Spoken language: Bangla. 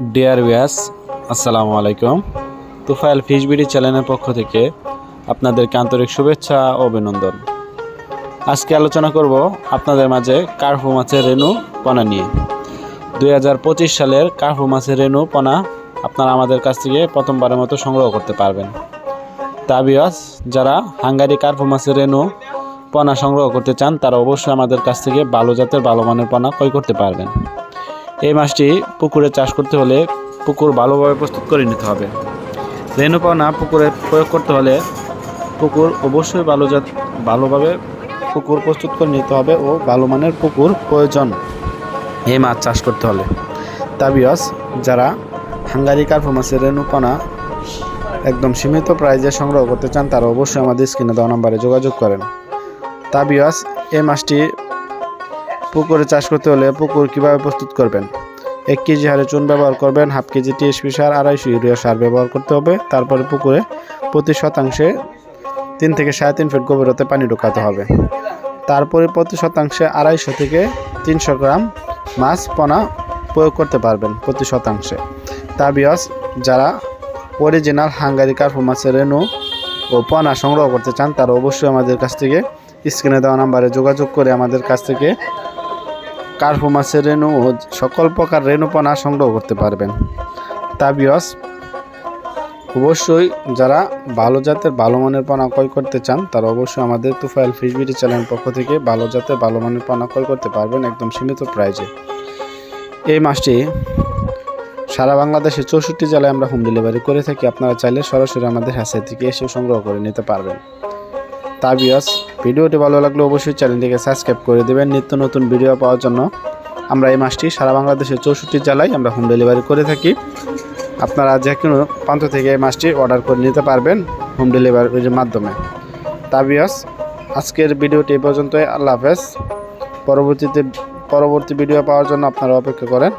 ডিয়ার ভিয়াস আসসালামু আলাইকুম। তুফাইল ফিশ বিডি চ্যানেলের পক্ষ থেকে আপনাদেরকে আন্তরিক শুভেচ্ছা ও অভিনন্দন। আজকে আলোচনা করব আপনাদের মাঝে কার্ফু মাছের রেণু পনা নিয়ে। দু হাজার পঁচিশ সালের কার্ফু মাছের রেণু পনা আপনারা আমাদের কাছ থেকে প্রথমবারের মতো সংগ্রহ করতে পারবেন। তা বিয়াস যারা হাঙ্গারি কার্ফু মাছের রেণু পনা সংগ্রহ করতে চান, তারা অবশ্যই আমাদের কাছ থেকে ভালো জাতের, ভালো মানের পনা ক্রয় করতে পারবেন। এই মাছটি পুকুরে চাষ করতে হলে পুকুর ভালোভাবে প্রস্তুত করে নিতে হবে। রেণু পাওনা পুকুরে প্রয়োগ করতে হলে পুকুর অবশ্যই ভালো জাত, ভালোভাবে পুকুর প্রস্তুত করে নিতে হবে ও ভালো মানের পুকুর প্রয়োজন এই মাছ চাষ করতে হলে। তাবিয়স যারা হাঙ্গারি কার্পো মাছের রেণু পানা একদম সীমিত প্রাইজে সংগ্রহ করতে চান, তারা অবশ্যই আমাদের স্ক্রিনে দেওয়া নাম্বারে যোগাযোগ করেন। তাবিয়স এই মাছটি পুকুরে চাষ করতে হলে পুকুর কীভাবে প্রস্তুত করবেন? এক কেজি হারে চুন ব্যবহার করবেন, হাফ কেজি টিএসপি সার, আড়াইশো ইউরিয়া সার ব্যবহার করতে হবে। তারপরে পুকুরে প্রতি শতাংশে তিন থেকে সাড়ে তিন ফিট গভীরতে পানি ঢোকাতে হবে। তারপরে প্রতি শতাংশে আড়াইশো থেকে তিনশো গ্রাম মাছ পোনা প্রয়োগ করতে পারবেন প্রতি শতাংশে। তাবিয়স যারা অরিজিনাল হাঙ্গারি কার্পু মাছের রেণু ও পোনা সংগ্রহ করতে চান, তারা অবশ্যই আমাদের কাছ থেকে স্ক্রিনে দেওয়া নাম্বারে যোগাযোগ করে আমাদের কাছ থেকে কার্পু মাছের রেণু ও সকল প্রকার রেণুপনা সংগ্রহ করতে পারবেন। তাবিয়স অবশ্যই যারা ভালো জাতের, ভালো মানের পানা ক্রয় করতে চান, তারা অবশ্যই আমাদের তুফাইল ফিশ বিডি চ্যানেল পক্ষ থেকে ভালো জাতের, ভালো মানের পানা ক্রয় করতে পারবেন একদম সীমিত প্রাইজে। এই মাছটি সারা বাংলাদেশে চৌষট্টি জেলায় আমরা হোম ডেলিভারি করে থাকি। আপনারা চাইলে সরাসরি আমাদের হ্যাসে থেকে এসে সংগ্রহ করে নিতে পারবেন। তাবিয়াস ভিডিওটি ভালো লাগলে অবশ্যই চ্যানেলটিকে সাবস্ক্রাইব করে দেবেন। নিত্য নতুন ভিডিও পাওয়ার জন্য আমরা এই মাসটি সারা বাংলাদেশের চৌষট্টি জেলায় আমরা হোম ডেলিভারি করে থাকি। আপনারা যে কোনো প্রান্ত থেকে এই মাছটি অর্ডার করে নিতে পারবেন হোম ডেলিভারির মাধ্যমে। তাবিয়াস আজকের ভিডিওটি এই পর্যন্তই। আল্লাহ হাফেজ। পরবর্তীতে, পরবর্তী ভিডিও পাওয়ার জন্য আপনারা অপেক্ষা করেন।